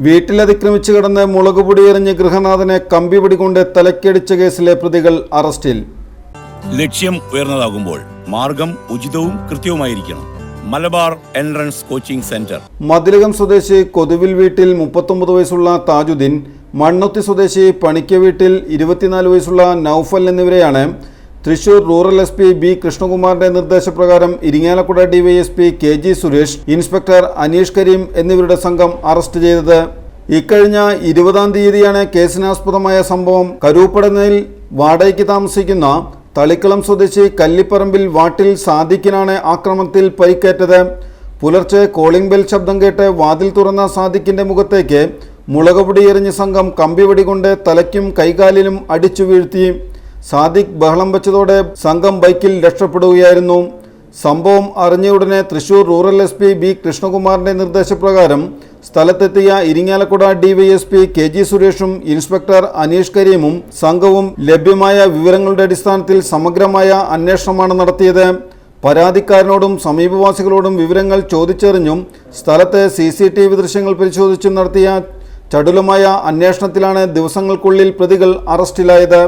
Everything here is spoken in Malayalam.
വീട്ടിലതിക്രമിച്ചു കിടന്ന് മുളകുപൊടി എറിഞ്ഞ് ഗൃഹനാഥനെ കമ്പി പിടികൊണ്ട് തലക്കടിച്ച കേസിലെ പ്രതികൾ അറസ്റ്റിൽ. ലക്ഷ്യം ഉയർന്നതാകുമ്പോൾ മാർഗം ഉചിതവും കൃത്യവുമായിരിക്കണം. Malabar entrance coaching centre. Mathilakam സ്വദേശി കൊതുവിൽ വീട്ടിൽ മുപ്പത്തൊമ്പത് വയസ്സുള്ള താജുദ്ദീൻ മണ്ണൊത്തി സ്വദേശി പണിക്ക വീട്ടിൽ ഇരുപത്തിനാല് വയസ്സുള്ള നൌഫൽ എന്നിവരെയാണ് Thrissur rural S P B കൃഷ്ണകുമാറിന്റെ നിർദ്ദേശപ്രകാരം Irinjalakuda DYSP K G Suresh inspector Aneesh Kareem എന്നിവരുടെ സംഘം അറസ്റ്റ് ചെയ്തത്. ഇക്കഴിഞ്ഞ ഇരുപതാം തീയതിയാണ് കേസിനാസ്പദമായ സംഭവം. കരൂപ്പടനയിൽ വാടകയ്ക്ക് താമസിക്കുന്ന തളിക്കളം സ്വദേശി കല്ലിപ്പറമ്പിൽ വാട്ടിൽ സാദിഖിനാണ് ആക്രമണത്തിൽ പരിക്കേറ്റത്. പുലർച്ചെ കോളിംഗ് ബെൽ ശബ്ദം കേട്ട് വാതിൽ തുറന്ന സാദിഖിന്റെ മുഖത്തേക്ക് മുളകുപൊടി എറിഞ്ഞ സംഘം കമ്പിവടി കൊണ്ട് തലയ്ക്കും കൈകാലിലും അടിച്ചു വീഴ്ത്തി. സാദിഖ് ബഹളം വെച്ചതോടെ സംഘം ബൈക്കിൽ രക്ഷപ്പെടുകയായിരുന്നു. സംഭവം അറിഞ്ഞ ഉടനെ Thrissur rural S P B കൃഷ്ണകുമാറിന്റെ നിർദ്ദേശപ്രകാരം സ്ഥലത്തെത്തിയ ഇരിങ്ങാലക്കുട ഡിവൈഎസ്പി കെ ജി സുരേഷും ഇൻസ്പെക്ടർ അനീഷ് കരീമും സംഘവും ലഭ്യമായ വിവരങ്ങളുടെ അടിസ്ഥാനത്തിൽ സമഗ്രമായ അന്വേഷണമാണ് നടത്തിയത്. പരാതിക്കാരനോടും സമീപവാസികളോടും വിവരങ്ങൾ ചോദിച്ചറിഞ്ഞും സ്ഥലത്തെ സി സി ടി വി ദൃശ്യങ്ങൾ പരിശോധിച്ചും നടത്തിയ ചടുലമായ അന്വേഷണത്തിലാണ് ദിവസങ്ങൾക്കുള്ളിൽ പ്രതികൾ അറസ്റ്റിലായത്.